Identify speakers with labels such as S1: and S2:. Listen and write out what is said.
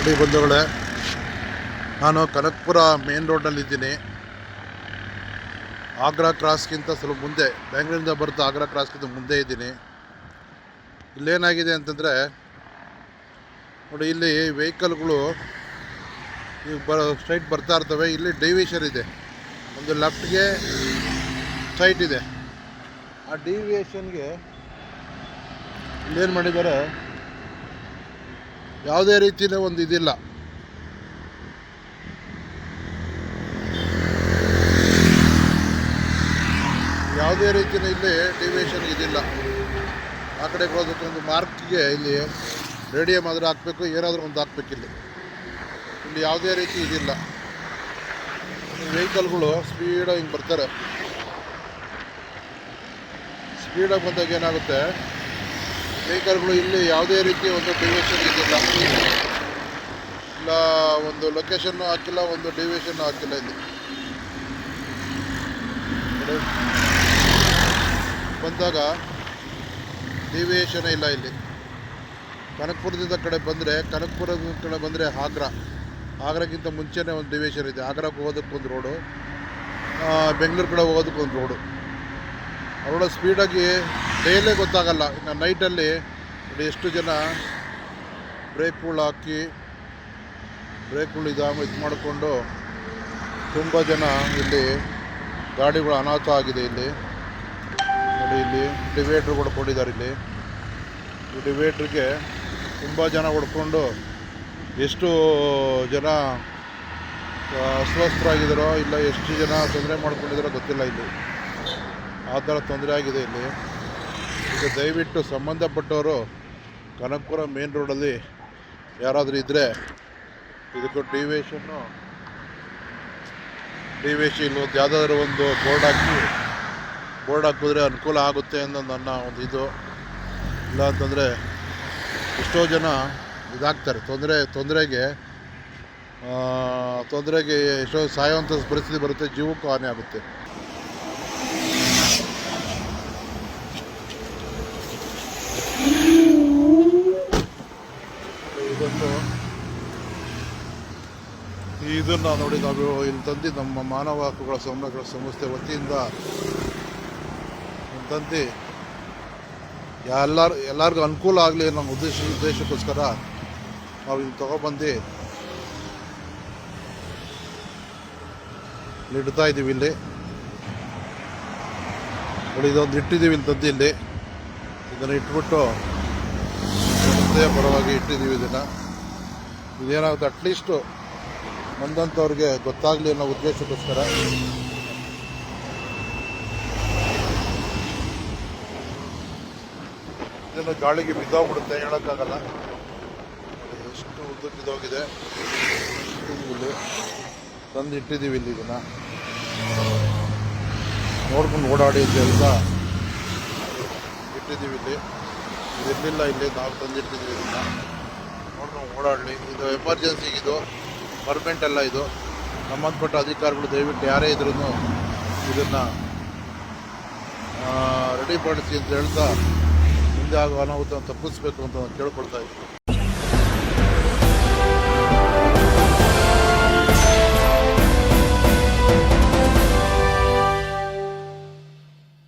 S1: ನೋಡಿ ಬಂಧುಗಳೇ, ನಾನು ಕನಕ್ಪುರ ಮೇನ್ ರೋಡ್ನಲ್ಲಿದ್ದೀನಿ. ಆಗ್ರಾ ಕ್ರಾಸ್ಗಿಂತ ಸ್ವಲ್ಪ ಮುಂದೆ, ಬೆಂಗಳೂರಿಂದ ಬರ್ತಾ ಆಗ್ರಾ ಕ್ರಾಸ್ಗಿಂತ ಮುಂದೆ ಇದ್ದೀನಿ. ಇಲ್ಲೇನಾಗಿದೆ ಅಂತಂದರೆ, ನೋಡಿ ಇಲ್ಲಿ ವೆಹಿಕಲ್ಗಳು ಈಗ ಬ ಸ್ಟ್ರೈಟ್ ಬರ್ತಾ ಇರ್ತವೆ. ಇಲ್ಲಿ ಡಿವಿಯೇಷನ್ ಇದೆ. ಒಂದು ಲೆಫ್ಟ್ಗೆ ಸ್ಟ್ರೈಟ್ ಇದೆ. ಆ ಡಿವಿಯೇಷನ್ಗೆ ಇಲ್ಲೇನು ಮಾಡಿದ್ದಾರೆ? ಯಾವುದೇ ರೀತಿಯ ಒಂದು ಇದಿಲ್ಲ. ಯಾವುದೇ ರೀತಿಯ ಇಲ್ಲಿ ಡಿವಿಯೇಷನ್ ಇದಿಲ್ಲ. ಆ ಕಡೆ ಹೋದಕ್ಕೆ ಒಂದು ಮಾರ್ಕ್ಗೆ ಇಲ್ಲಿ ರೇಡಿಯಂ ಆದರೂ ಹಾಕಬೇಕು, ಏನಾದರೂ ಒಂದು ಹಾಕ್ಬೇಕು ಇಲ್ಲಿ. ಇಲ್ಲಿ ಯಾವುದೇ ರೀತಿ ಇದಿಲ್ಲ. ವೆಹಿಕಲ್ಗಳು ಸ್ಪೀಡಾಗಿ ಹಿಂಗೆ ಬರ್ತಾರೆ. ಸ್ಪೀಡಾಗಿ ಬಂದಾಗ ಏನಾಗುತ್ತೆ? ವೆಹಿಕಲ್ಗಳು ಇಲ್ಲಿ ಯಾವುದೇ ರೀತಿ ಒಂದು ಡಿವಿಷನ್ ಇದಿಲ್ಲ ಇಲ್ಲ, ಒಂದು ಲೊಕೇಶನ್ನು ಹಾಕಿಲ್ಲ, ಒಂದು ಡಿವಿಷನ್ನು ಹಾಕಿಲ್ಲ ಇಲ್ಲಿ. ಬಂದಾಗ ಡಿವಿಯೇಷನ್ ಇಲ್ಲ ಇಲ್ಲಿ. ಕನಕಪುರದಿಂದ ಕಡೆ ಬಂದರೆ ಕನಕಪುರದ ಕಡೆ ಬಂದರೆ ಆಗ್ರಾ. ಆಗ್ರಾಗಿಂತ ಮುಂಚೆನೇ ಒಂದು ಡಿವಿಷನ್ ಇದೆ. ಆಗ್ರಾಕ್ಕೆ ಹೋಗೋದಕ್ಕೆ ಒಂದು ರೋಡು ಬೆಂಗಳೂರು ಕಡೆ ಹೋಗೋದಕ್ಕೆ ಒಂದು ರೋಡು ಅವಳ ಸ್ಪೀಡಾಗಿ ಡೈಲೇ ಗೊತ್ತಾಗಲ್ಲ. ಇನ್ನು ನೈಟಲ್ಲಿ ನೋಡಿ ಎಷ್ಟು ಜನ ಬ್ರೇಕ್ಗಳು ಹಾಕಿ ಬ್ರೇಕ್ಗಳು ಇದಾಮ ಇದು ಮಾಡಿಕೊಂಡು ತುಂಬ ಜನ ಇಲ್ಲಿ ಗಾಡಿಗಳು ಅನಾಥ ಆಗಿದೆ ಇಲ್ಲಿ. ನೋಡಿ ಇಲ್ಲಿ ಡಿವೇಟ್ರ್ ಹೊಡ್ಕೊಂಡಿದ್ದಾರೆ ಇಲ್ಲಿ. ಈ ಡಿವೇಟ್ರಿಗೆ ತುಂಬ ಜನ ಹೊಡ್ಕೊಂಡು ಎಷ್ಟು ಜನ ಅಸ್ವಸ್ಥರಾಗಿದ್ದಾರೋ ಇಲ್ಲ ಎಷ್ಟು ಜನ ತೊಂದರೆ ಮಾಡ್ಕೊಂಡಿದ್ದಾರೋ ಗೊತ್ತಿಲ್ಲ ಇಲ್ಲಿ. ಆ ಥರ ತೊಂದರೆ ಆಗಿದೆ ಇಲ್ಲಿ. ಈಗ ದಯವಿಟ್ಟು ಸಂಬಂಧಪಟ್ಟವರು ಕನಕಪುರ ಮೇನ್ ರೋಡಲ್ಲಿ ಯಾರಾದರೂ ಇದ್ದರೆ ಇದಕ್ಕೆ ಡಿವೇಶನ್ ಇಲ್ಲಿ ಇಲ್ಲೊಂದು ಯಾವುದಾದ್ರೂ ಒಂದು ಬೋರ್ಡ್ ಹಾಕಿ, ಬೋರ್ಡ್ ಹಾಕಿದ್ರೆ ಅನುಕೂಲ ಆಗುತ್ತೆ ಅನ್ನೋ ನನ್ನ ಒಂದು ಇದು. ಇಲ್ಲ ಅಂತಂದರೆ ಎಷ್ಟೋ ಜನ ಇದಾಗ್ತಾರೆ. ತೊಂದರೆ, ತೊಂದರೆಗೆ ತೊಂದರೆಗೆ ಎಷ್ಟೋ ಸಾಯುವಂಥ ಪರಿಸ್ಥಿತಿ ಬರುತ್ತೆ, ಜೀವಕ್ಕೂ ಹಾನಿ ಆಗುತ್ತೆ ಇದನ್ನು ಇದನ್ನು ನೋಡಿ ನಾವು ಇಲ್ಲಿ ತಂದು ನಮ್ಮ ಮಾನವ ಹಕ್ಕುಗಳ ಸಂರಕ್ಷಣಾ ಸಂಸ್ಥೆ ವತಿಯಿಂದ ತಂದು ಎಲ್ಲರೂ, ಎಲ್ಲರಿಗೂ ಅನುಕೂಲ ಆಗಲಿ ನಮ್ಮ ಉದ್ದೇಶ, ಉದ್ದೇಶಕ್ಕೋಸ್ಕರ ನಾವು ಇಲ್ಲಿ ತೊಗೊಬಂದು ಇಡ್ತಾ ಇದ್ದೀವಿ ಇಲ್ಲಿ. ನೋಡಿ, ಇದೊಂದು ಇಟ್ಟಿದ್ದೀವಿ ಇಲ್ಲಿ ತಂದು ಇಲ್ಲಿ. ಇದನ್ನು ಇಟ್ಬಿಟ್ಟು ಪರವಾಗಿ ಇಟ್ಟಿದ್ದೀವಿ ಇದನ್ನು. ಇದೇನಾಗುತ್ತೆ ಅಟ್ಲೀಸ್ಟು ಬಂದಂಥವ್ರಿಗೆ ಗೊತ್ತಾಗಲಿ ಅನ್ನೋ ಉದ್ದೇಶಕ್ಕೋಸ್ಕರ. ಇದನ್ನು ಗಾಳಿಗೆ ಬಿದ್ದೋಗ್ಬಿಡುತ್ತೆ, ಹೇಳೋಕ್ಕಾಗಲ್ಲ. ಎಷ್ಟು ಉದ್ದ ಬಿದ್ದೋಗಿದೆ ಇಲ್ಲಿ ತಂದು ಇಟ್ಟಿದ್ದೀವಿ ಇಲ್ಲಿ ಇದನ್ನು. ನೋಡ್ಕೊಂಡು ಓಡಾಡಿ ಅಂತ ಇಟ್ಟಿದ್ದೀವಿ ಇಲ್ಲಿ. ಇದಿರಲಿಲ್ಲ ಇಲ್ಲಿ, ನಾವು ತಂದಿಟ್ಟಿದ್ದೀವಿ ಇದನ್ನು. ನೋಡ್ಕೊಂಡು ಓಡಾಡಲಿ. ಇದು ಎಮರ್ಜೆನ್ಸಿಗಿದು ಪರ್ಮನೆಂಟ್ ಅಲ್ಲ ಇದು. ಸಂಬಂಧಪಟ್ಟ ಅಧಿಕಾರಿಗಳು ದಯವಿಟ್ಟು ಯಾರೇ ಇದ್ರೂ ಇದನ್ನು ರೆಡಿ ಪಡಿಸಿ ಅಂತ ಹೇಳ್ತಾ ಮುಂದೆ ಆಗುವ ಅನಾಹುತ ತಪ್ಪಿಸ್ಬೇಕು ಅಂತ ಕೇಳ್ಕೊಳ್ತಾ ಇದ್ದೀನಿ